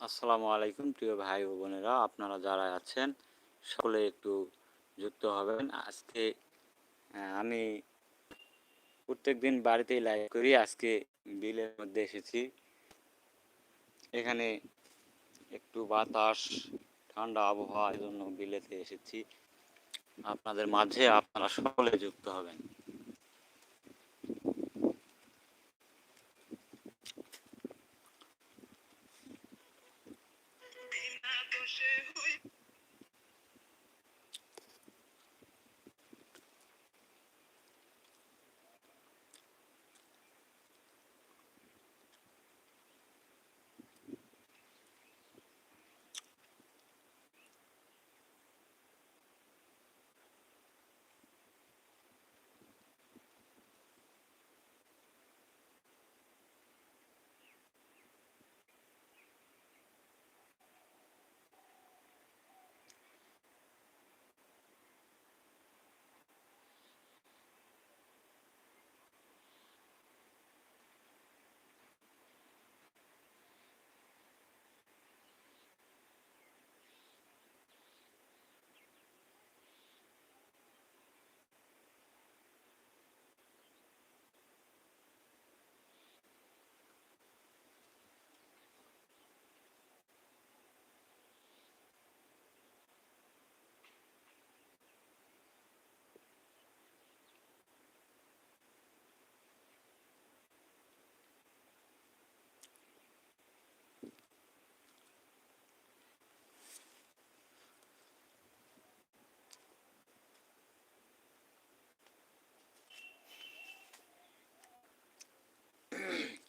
আসসালামু আলাইকুম, প্রিয় ভাই ও বোনেরা। আপনারা যারা আছেন, সকলে একটু যুক্ত হবেন। আজকে আমি প্রত্যেক দিন বাড়িতেই লাইভ করি। আজকে বিলের মধ্যে এসেছি। এখানে একটু বাতাস, ঠান্ডা আবহাওয়া জন্য বিলেতে এসেছি। আপনাদের মাঝে আপনারা সকলে যুক্ত হবেন।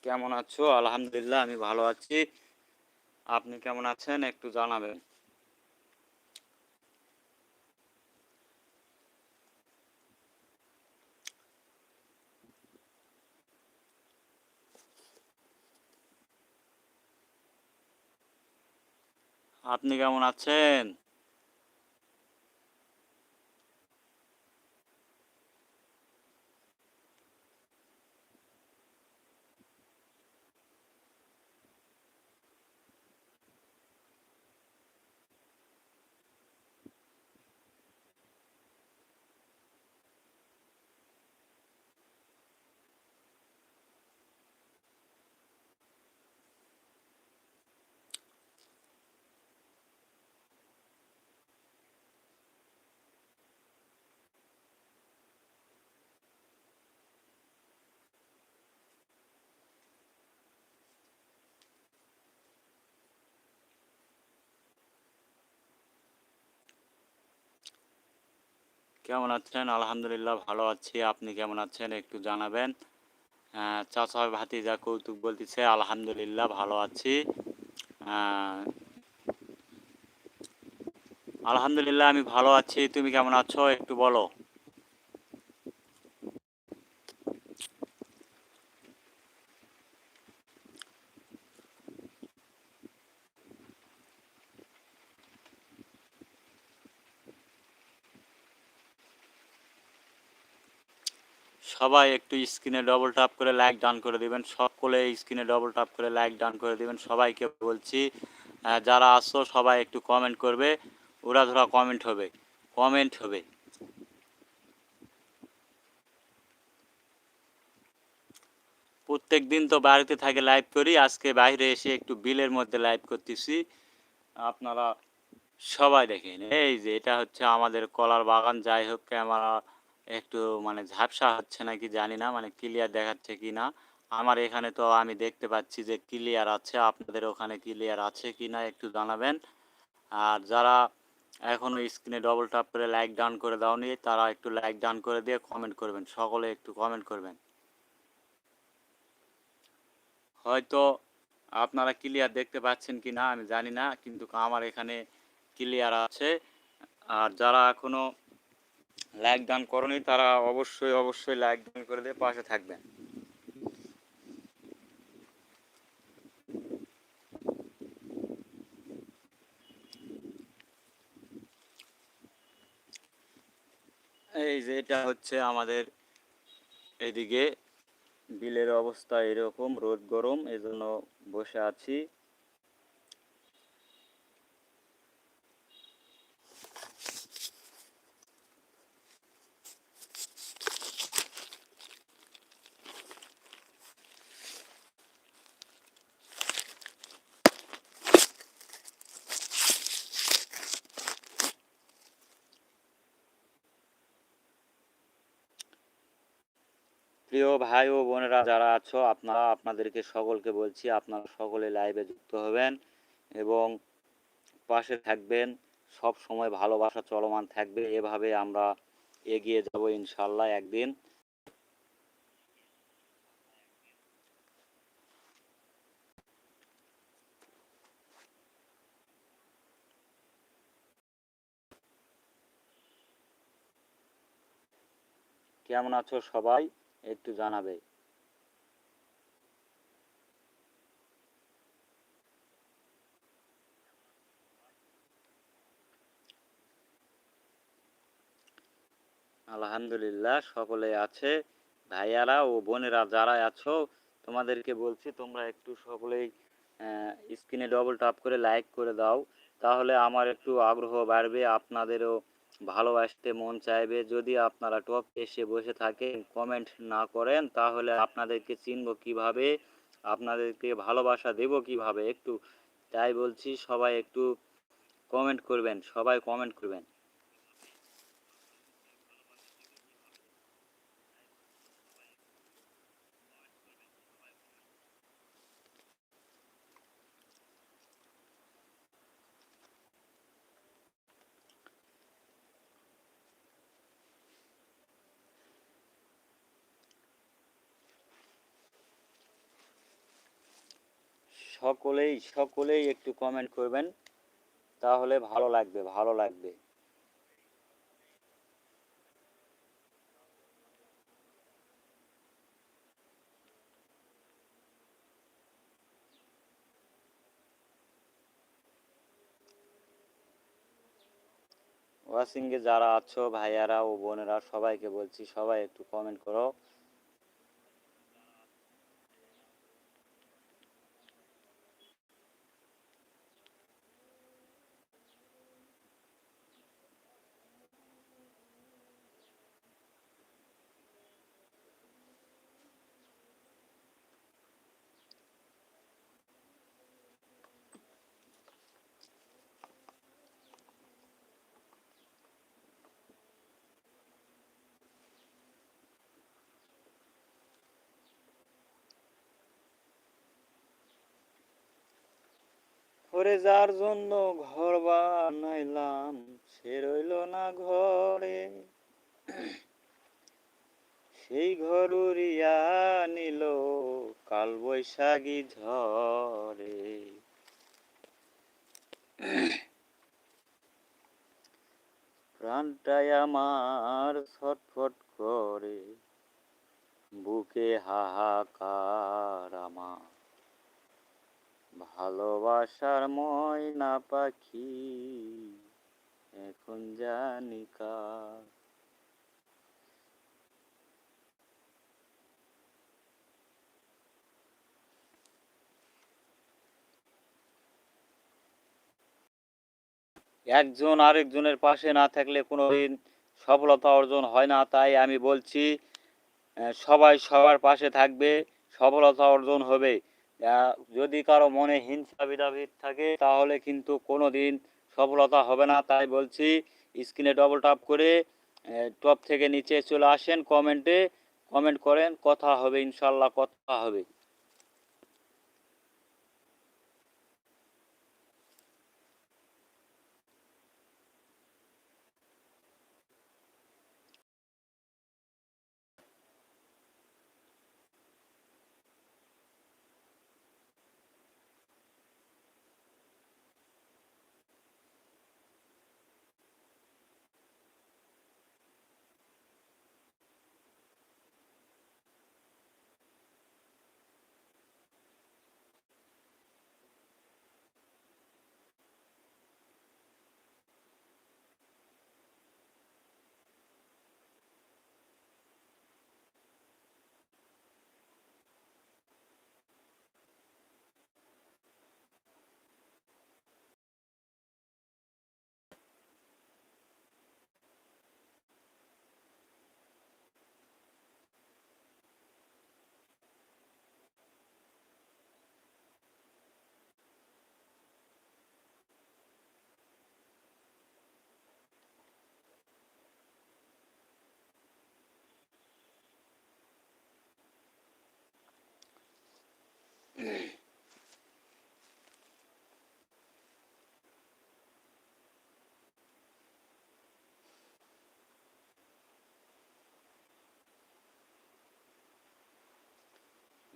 কেমন আছো? আলহামদুলিল্লাহ আমি ভালো আছি। আপনি কেমন আছেন? একটু জানাবেন। আপনি কেমন আছেন? কেমন আছেন? আলহামদুলিল্লাহ ভালো আছি। আপনি কেমন আছেন? একটু জানাবেন। আহ, ভাতি যা কৌতুক বলতেছে আলহামদুলিল্লাহ ভালো আছি। আলহামদুলিল্লাহ আমি ভালো আছি। তুমি কেমন আছো? একটু বলো। সবাই একটু স্ক্রিনে ডবল টাপ করে লাইক ডান করে দিবেন। সকলে স্ক্রিনে ডবল টাপ করে লাইক ডান করে দিবেন। সবাইকে বলছি যারা আসছো সবাই একটু কমেন্ট করবে। ওরা ধরা কমেন্ট হবে। কমেন্ট হবে। প্রত্যেক দিন তো বাড়িতে থাকে লাইভ করি। আজকে বাইরে এসে একটু বিলের মধ্যে লাইভ করতেছি। আপনারা সবাই দেখেন। এই যে এটা হচ্ছে আমাদের কলার বাগান। যাই হোক ক্যামেরা একটু মানে ঝাপসা হচ্ছে নাকি জানি না মানে ক্লিয়ার দেখাচ্ছে কি না। আমার এখানে তো আমি দেখতে পাচ্ছি যে ক্লিয়ার আছে, আপনাদের ওখানে ক্লিয়ার আছে কি না একটু জানাবেন। আর যারা এখনও স্ক্রিনে ডবল টাপ করে লাইক ডাউন করে দাওনি, তারা একটু লাইক ডাউন করে দিয়ে কমেন্ট করবেন, সকলে একটু কমেন্ট করবেন। হয়তো আপনারা ক্লিয়ার দেখতে পাচ্ছেন কি না, আমি জানি না, কিন্তু আমার এখানে ক্লিয়ার আছে। আর যারা এখনও লাইক দান করনি, তারা অবশ্যই অবশ্যই লাইক দান করে দিয়ে পাশে থাকবেন। এই যে এটা হচ্ছে আমাদের এদিকে। বিলের অবস্থা এরকম, রোদ গরম, এজন্য বসে আছি। প্রিয় ভাই ও বোনেরা, যারা আছো, আপনারা আপনাদেরকে সকলকে বলছি, আপনারা সকলে লাইভে যুক্ত হবেন এবং পাশে থাকবেন। সব সময় ভালোবাসা চলমান থাকবে। এভাবে আমরা এগিয়ে যাব ইনশাল্লাহ একদিন। কেমন আছো সবাই? একটু জানাবে। আলহামদুলিল্লাহ, সকলে আছে। ভাইয়ারা ও বোনেরা যারা আছো, তোমাদেরকে বলছি তোমরা একটু সকলেই স্ক্রিনে ডবল টাপ করে লাইক করে দাও। তাহলে আমার একটু আগ্রহ বাড়বে, আপনাদেরও ভালোবাসতে মন চাইবে। যদি আপনারা টপ এসে বসে থাকেন কমেন্ট না করেন, তাহলে আপনাদেরকে চিনব কীভাবে, আপনাদেরকে ভালোবাসা দেব কীভাবে একটু। তাই বলছি, সবাই একটু কমেন্ট করবেন, সবাই কমেন্ট করবেন। সকলেই সকলেই একটু কমেন্ট করবেন, তাহলে ভালো লাগবে ভালো লাগবে। ওয়াসিংয়ে যারা আছো, ভাইয়ারা ও বোনেরা, সবাইকে বলছি, সবাই একটু কমেন্ট করো। ওরে যার জন্য ঘর বানাইলাম, সে রইল না ঘরে। সেই ঘর উড়িয়া নিল কাল বৈশাখী ঝরে প্রাণটাই আমার ছটফট করে, বুকে হাহাকার আমার। ভালোবাসার ময়না পাখি, এখন জানি কার। একজন আরেকজনের পাশে না থাকলে কোনোদিন সফলতা অর্জন হয় না, তাই আমি বলছি সবাই সবার পাশে থাকবে, সফলতা অর্জন হবে। যদি কারও মনে হিংসা বিদাবিদ থাকে, তাহলে কিন্তু কোনো দিন সফলতা হবে না। তাই বলছি স্ক্রিনে ডবল টাপ করে টপ থেকে নিচে চলে আসেন কমেন্টে কমেন্ট করেন, কথা হবে ইনশাল্লাহ কথা হবে।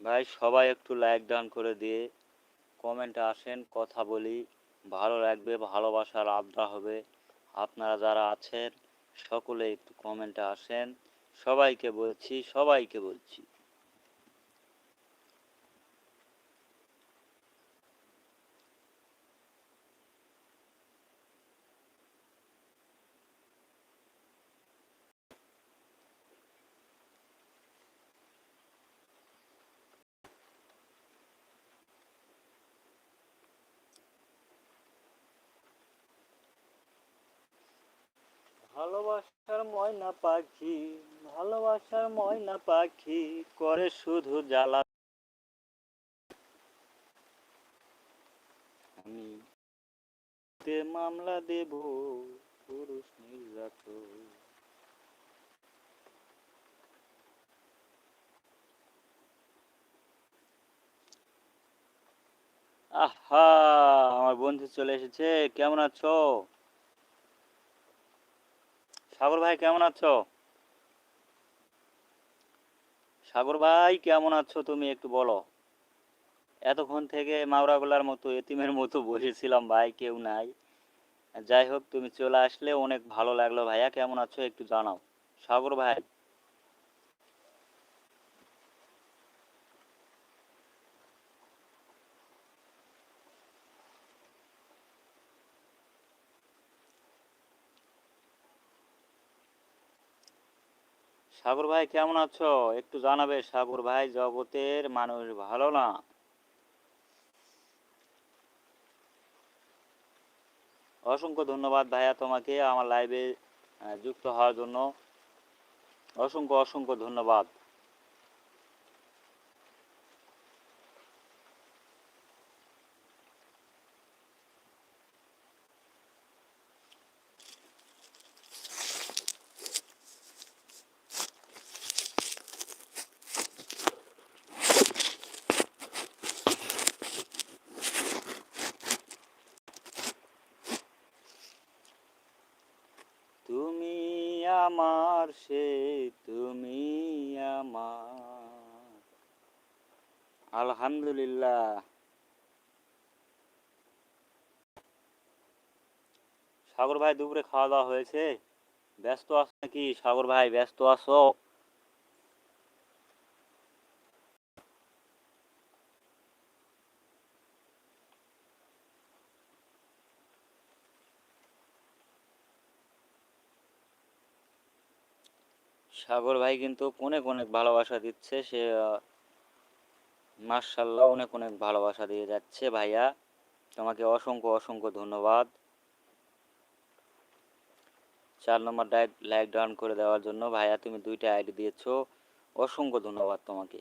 ভাই, সবাই একটু লাইক ডান করে দিয়ে কমেন্টে আসেন, কথা বলি। ভালো লাগবে, ভালোবাসার আবদা হবে। আপনারা যারা আছেন, সকলে একটু কমেন্টে আসেন। সবাইকে বলছি সবাইকে বলছি। ভালোবাসার ময়না পাখি, ভালোবাসার ময়না পাখি করে শুধু জ্বালা। আমি মামলা দেব, পুরুষ নির্যাতন। আহা, আমার বন্ধু চলে এসেছে, কেমন আছো? সাগর ভাই, কেমন আছো? সাগর ভাই, কেমন আছো তুমি একটু বলো? এতক্ষণ থেকে মাওরাগুলার মতো, এতিমের মতো বসেছিলাম ভাই, কেউ নাই। যাই হোক, তুমি চলে আসলে, অনেক ভালো লাগল ভাইয়া, কেমন আছো একটু জানাও। সাগর ভাই। সাগর ভাই, কেমন আছো? একটু জানাবে, সাগর ভাই, জগতের মানুষ ভালো না? অসংখ্য ধন্যবাদ ভাইয়া তোমাকে আমার লাইভে যুক্ত হওয়ার জন্য। অসংখ্য অসংখ্য ধন্যবাদ তুমি আমার সে তুমি আমার। আলহামদুলিল্লাহ। সাগর ভাই দুপুরে খাওয়া দাওয়া হয়েছে? ব্যস্ত আছো নাকি? সাগর ভাই, ব্যস্ত আছো? সাগর ভাই কিন্তু অনেক অনেক ভালোবাসা দিচ্ছে। সে মার্শাল্লাহ অনেক অনেক ভালোবাসা দিয়ে যাচ্ছে ভাইয়া। তোমাকে অসংখ্য অসংখ্য ধন্যবাদ। চার নম্বর লাইক ডাউন করে দেওয়ার জন্য ভাইয়া তুমি দুইটা আইডি দিয়েছ। অসংখ্য ধন্যবাদ তোমাকে।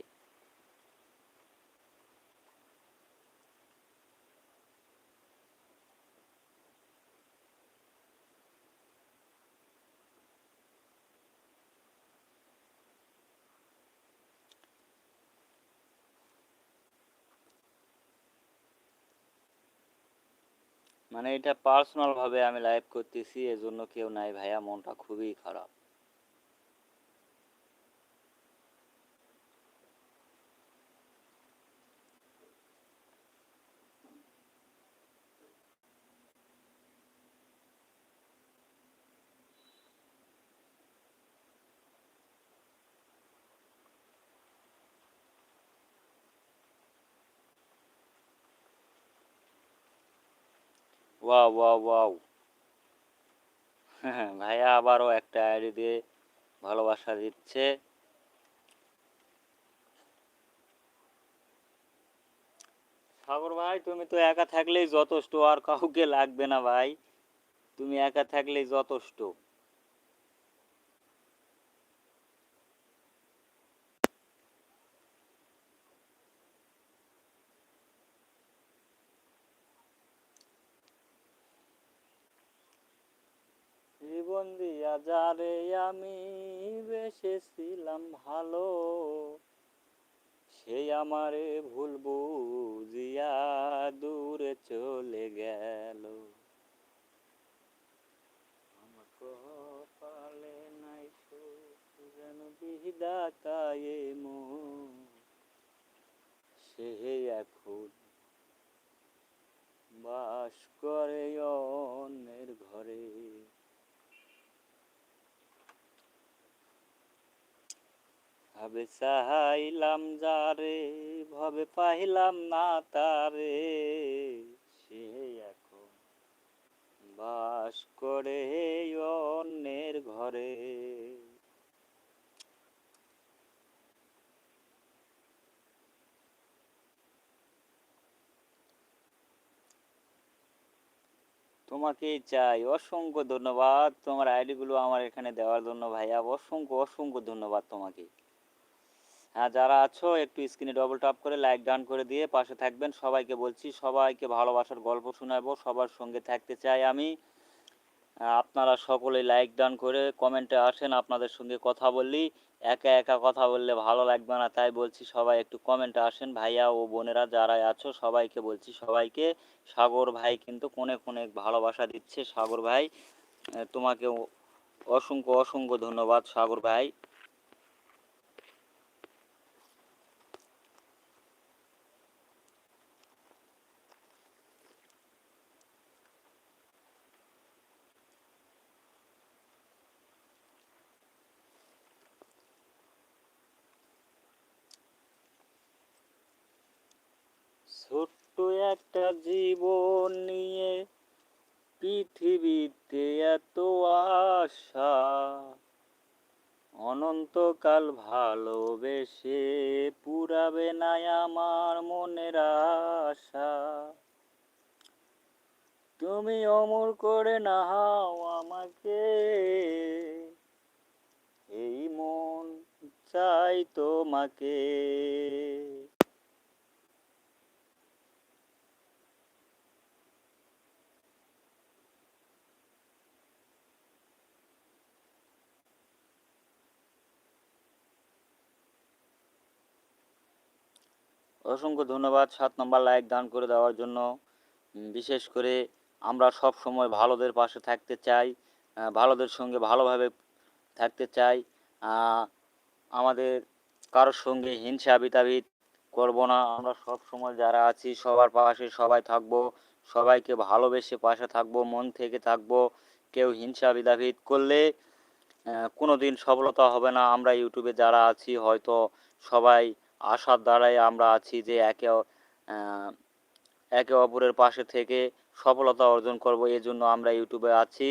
মানে এটা পার্সোনাল ভাবে আমি লাইভ করতেছি এজন্য কেউ নাই ভাইয়া মনটা খুবই খারাপ। Wow wow wow. ভাইয়া আবারও একটা আইডি দিয়ে ভালোবাসা দিচ্ছে। সাগর ভাই, তুমি তো একা থাকলেই যথেষ্ট আর কাউকে লাগবে না ভাই। তুমি একা থাকলেই যথেষ্ট। বাজারে আমি বেসেছিলাম ভালো। সে আমারে ভুল বুঝিয়া দূরে চলে গেল। আমার নাই যেন বিধাতা সে এখন বাস করে অন্যের ঘরে। ভাবে চাহাইলাম যারে, ভাবে পাইলাম না তারে। সে এখন বাস করে অন্যের ঘরে। তোমাকেই চাই অসংখ্য ধন্যবাদ। তোমার আইডিগুলো আমার এখানে দেওয়ার জন্য ভাইয়া। অসংখ্য অসংখ্য ধন্যবাদ তোমাকে। যারা আছো, একটু স্ক্রিনে ডবল টপ করে লাইক ডান করে দিয়ে পাশে থাকবেন। সবাইকে বলছি, সবাইকে ভালোবাসার গল্প শোনাবো। সবার সঙ্গে থাকতে চাই আমি। আপনারা সকলে লাইক ডান করে কমেন্টে আসেন, আপনাদের সঙ্গে কথা বললি একা একা কথা বললে ভালো লাগবে না, তাই বলছি সবাই একটু কমেন্টে আসেন। ভাইয়া ও বোনেরা যারা আছো, সবাইকে বলছি, সবাইকে। সাগর ভাই কিন্তু অনেক অনেক ভালোবাসা দিচ্ছে, সাগর ভাই। তোমাকে অসংখ্য অসংখ্য ধন্যবাদ, সাগর ভাই ছোট্ট একটা জীবন নিয়ে পৃথিবীতে এত আশা। অনন্তকাল ভালোবেসে পুরাবে না আমার মনের আশা। তুমি অমর করে নাও আমাকে। এই মন চাই তোমাকে। অসংখ্য ধন্যবাদ। সাত নম্বর লাইক দান করে দেওয়ার জন্য। বিশেষ করে আমরা সব সময় ভালোদের পাশে থাকতে চাই ভালোদের সঙ্গে ভালোভাবে থাকতে চাই। আমাদের কারোর সঙ্গে হিংসা বিতাবিত করব না। আমরা সব সময় যারা আছি সবার পাশে সবাই থাকব সবাইকে ভালোবেসে পাশে থাকব মন থেকে থাকব। কেউ হিংসা বিতাবিত করলে আহ, কোনোদিন সফলতা হবে না। আমরা ইউটিউবে যারা আছি হয়তো সবাই আশার দ্বারাই আমরা আছি যে একে একে অপরের পাশে থেকে সফলতা অর্জন করব এই জন্য আমরা ইউটিউবে আছি।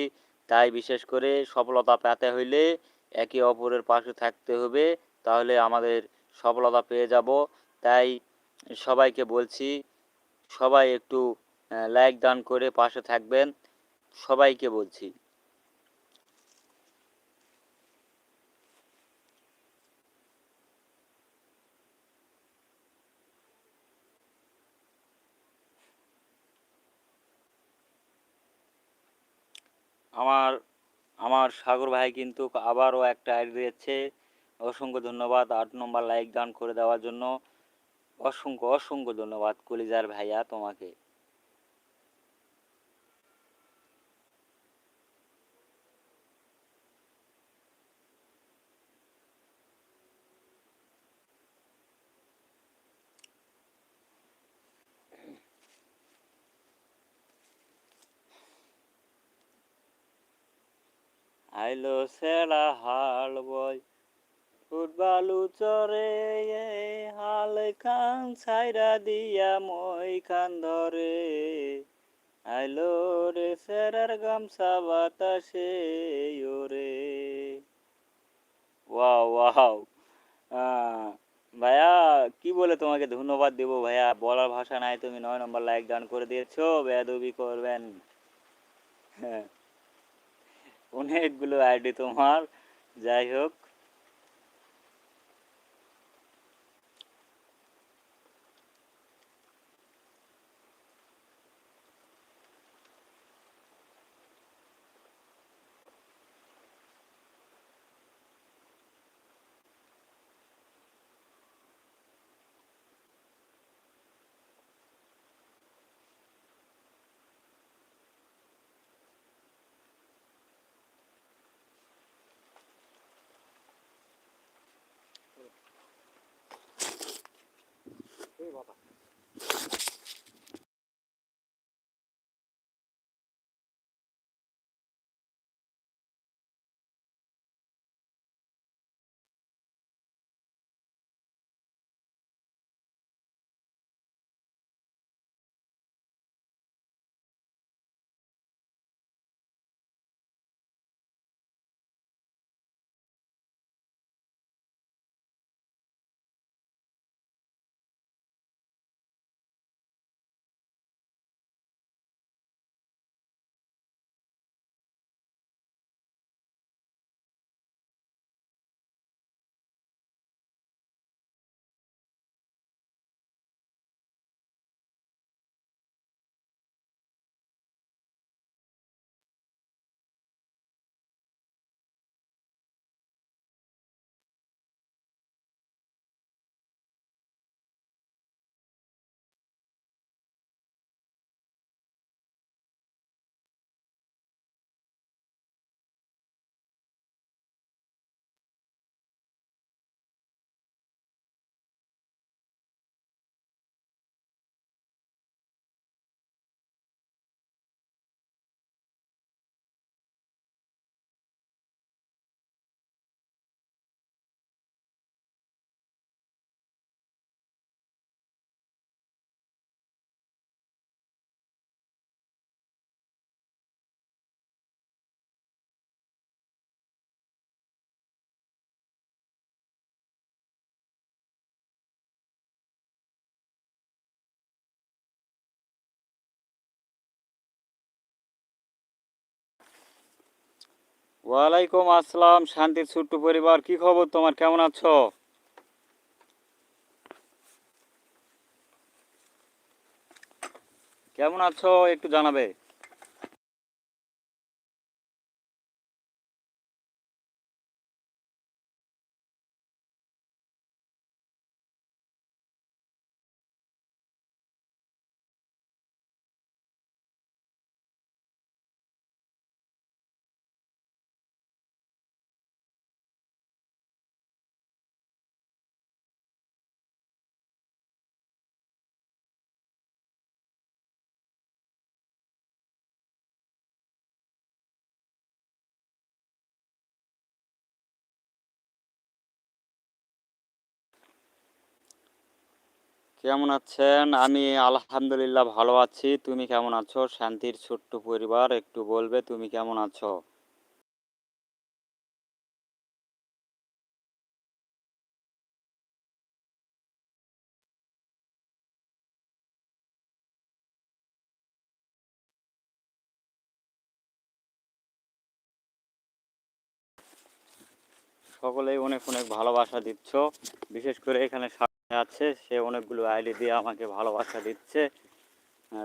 তাই বিশেষ করে সফলতা পেতে হইলে একে অপরের পাশে থাকতে হবে, তাহলে আমাদের সফলতা পেয়ে যাব। তাই সবাইকে বলছি, সবাই একটু লাইক দান করে পাশে থাকবেন। সবাইকে বলছি। আমার আমার সাগর ভাই কিন্তু আবারও একটা আইডি দিয়েছে। অসংখ্য ধন্যবাদ। আট নম্বর লাইক দান করে দেওয়ার জন্য। অসংখ্য অসংখ্য ধন্যবাদ কলিজার ভাইয়া তোমাকে। আইলো সেরা হাল বয় ফুটবালু চরে হাল খান ছাইরা দিয়া মই খান ধরে। আইলো রে সেরার গামছা বাতাসে ওরে। Wow wow. ভাইয়া কি বলে তোমাকে ধন্যবাদ দেবো ভাইয়া? বলার ভাষা নাই, তুমি নয় নম্বর লাইক দান করে দিয়েছ, বেয়াদবি করবেন। হ্যাঁ। অনেকগুলো আইডি তোমার। যাই হোক এই বাবা ওয়ালাইকুম আসসালাম শান্তির ছোট্ট পরিবার কি খবর তোমার? কেমন আছো? কেমন আছো? একটু জানাবে। কেমন আছেন? আমি আলহামদুলিল্লাহ ভালো আছি। তুমি কেমন আছো? শান্তির ছোট্ট পরিবার একটু বলবে, তুমি কেমন আছো? সকলেই অনেক অনেক ভালোবাসা দিচ্ছ। বিশেষ করে এখানে আছে সে অনেকগুলো আইডি দিয়ে আমাকে ভালোবাসা দিচ্ছে।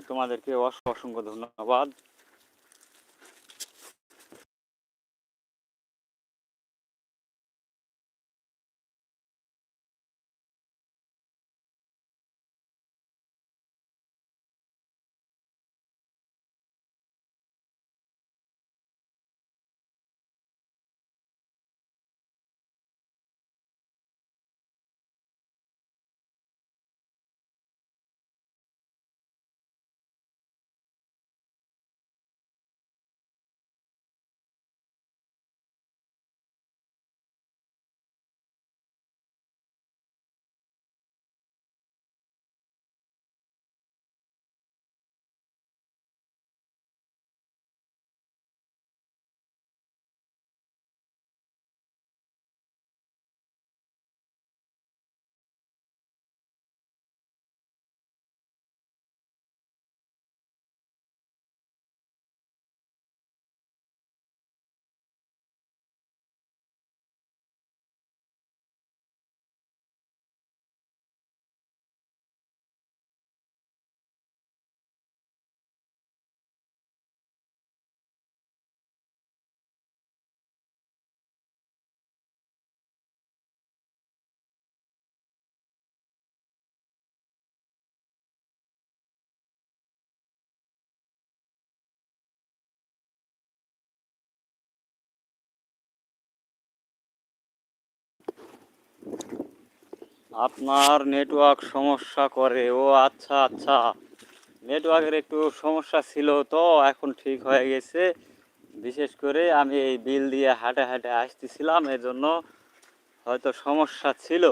তোমাদেরকে অস- অসংখ্য ধন্যবাদ। আপনার নেটওয়ার্ক সমস্যা করে। ও আচ্ছা আচ্ছা। নেটওয়ার্কের একটু সমস্যা ছিল তো, এখন ঠিক হয়ে গেছে। বিশেষ করে আমি এই বিল দিয়ে হাঁটে হাঁটে আসতেছিলাম, এজন্য হয়তো সমস্যা ছিল।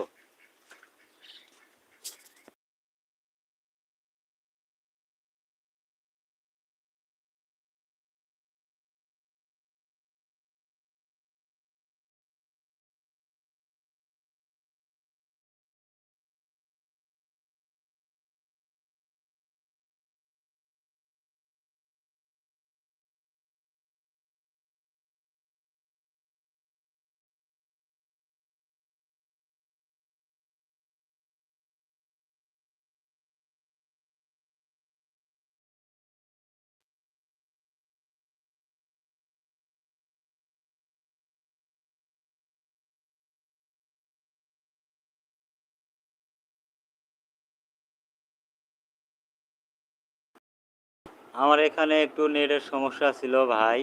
আমার এখানে একটু নেটের সমস্যা ছিল ভাই।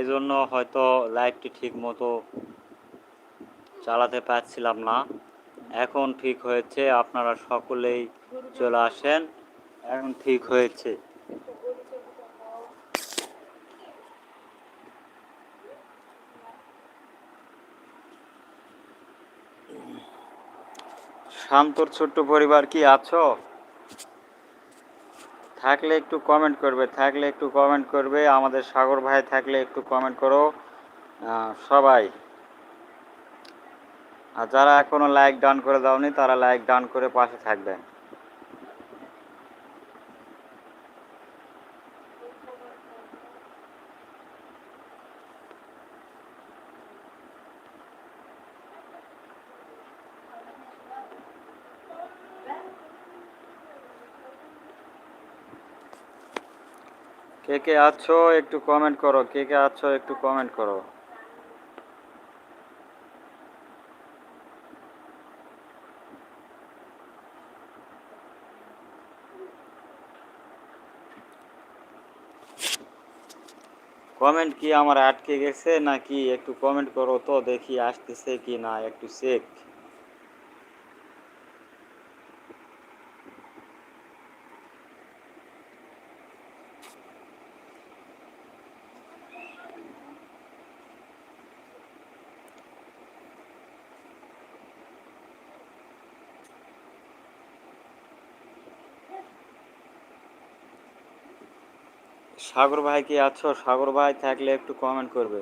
এজন্য হয়তো লাইভটি ঠিক মতো চালাতে পারছিলাম না। এখন ঠিক হয়েছে, আপনারা সকলেই চলে আসেন। এখন ঠিক হয়েছে। শান্তর ছোট্ট পরিবার কি আছো? থাকলে একটু কমেন্ট করবে, থাকলে একটু কমেন্ট করবে, আমাদের সাগর ভাই থাকলে একটু কমেন্ট করো। সবাই। আর যারা এখনও লাইক ডান করে দাওনি, তারা লাইক ডান করে পাশে থাকবেন। কে আছো একটু কমেন্ট করো। কে কে আছো একটু কমেন্ট করো। কমেন্ট কি আমার আটকে গেছে নাকি একটু কমেন্ট করো তো দেখি আসতেছে কি না একটু চেক সাগর ভাই কি আছো? সাগর ভাই থাকলে একটু কমেন্ট করবে।